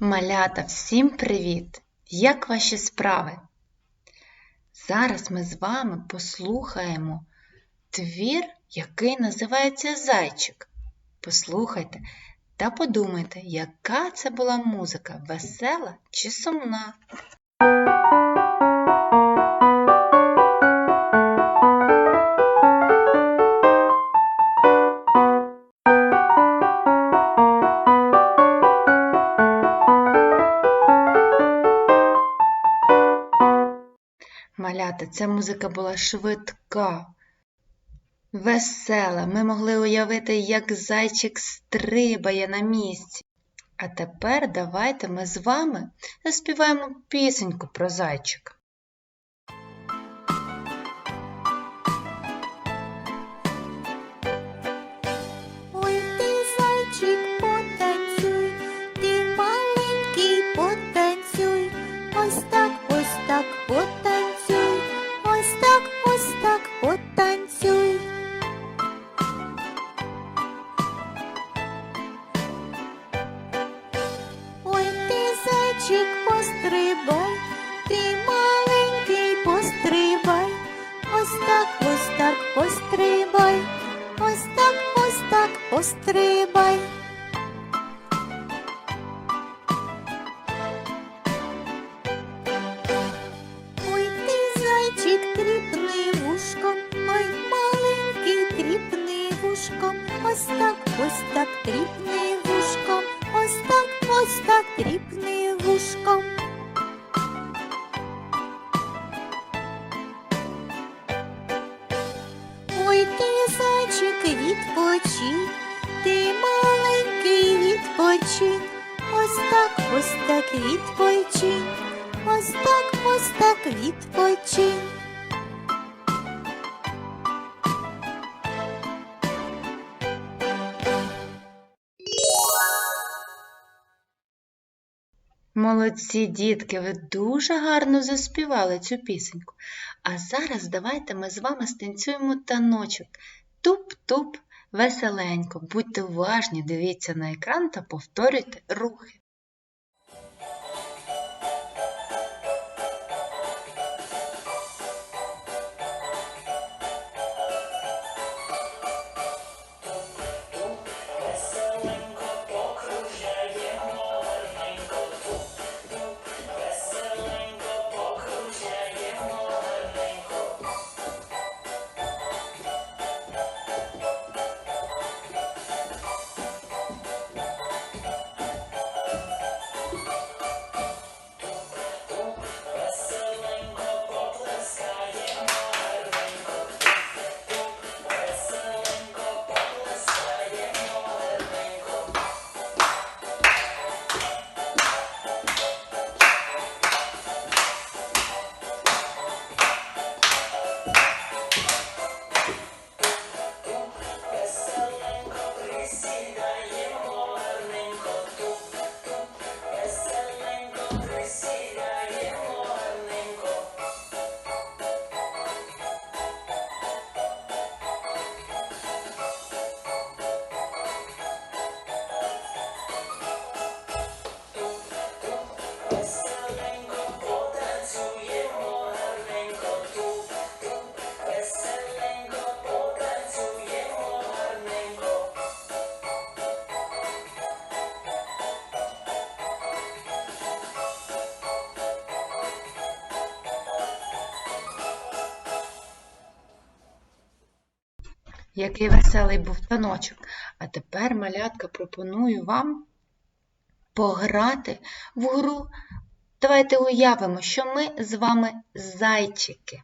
Малята, всім привіт! Як ваші справи? Зараз ми з вами послухаємо твір, який називається Зайчик. Послухайте та подумайте, яка це була музика, весела чи сумна. Малята, ця музика була швидка, весела. Ми могли уявити, як зайчик стрибає на місці. А тепер давайте ми з вами заспіваємо пісеньку про зайчика. Потанцюй, ось так, ось так, потанцюй, так, ось так, потанцюй. Ой, ти зайчик, пострибай, ти маленький, пострибай, ось так, ось так, пострибай. Ось так, ось так, пострибай. Ось так тріпний вушком, ось так, ось так тріпний вушком. Ой, ти зайчик, відпочинь, ти маленький відпочинь, ось так, ось так відпочинь, ось так, ось так відпочинь. Молодці, дітки, ви дуже гарно заспівали цю пісеньку. А зараз давайте ми з вами станцюємо таночок. Туп-туп, веселенько. Будьте уважні, дивіться на екран та повторюйте рухи. Який веселий був таночок. А тепер, малятка, пропоную вам пограти в гру. Давайте уявимо, що ми з вами зайчики.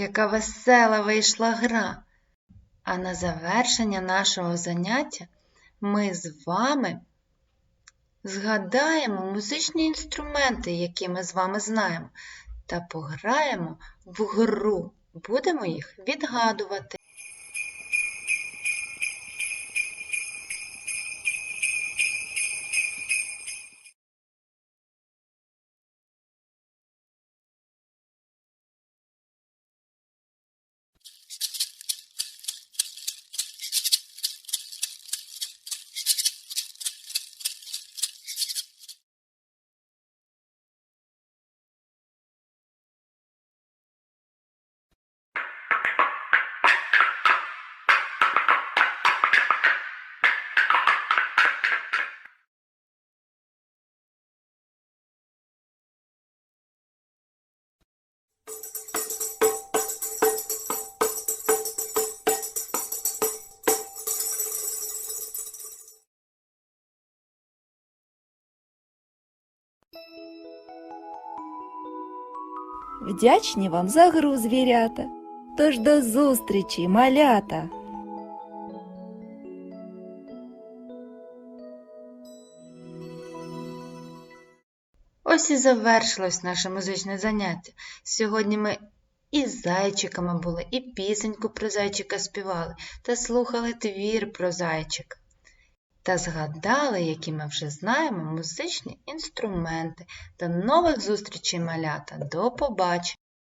Яка весела вийшла гра! А на завершення нашого заняття ми з вами згадаємо музичні інструменти, які ми з вами знаємо, та пограємо в гру. Будемо їх відгадувати. Вдячні вам за гру, звірята. Тож до зустрічі, малята! Ось і завершилось наше музичне заняття. Сьогодні ми і з зайчиками були, і пісеньку про зайчика співали, та слухали твір про зайчика. Та згадали, які ми вже знаємо, музичні інструменти. До нових зустрічей, малята. До побачення!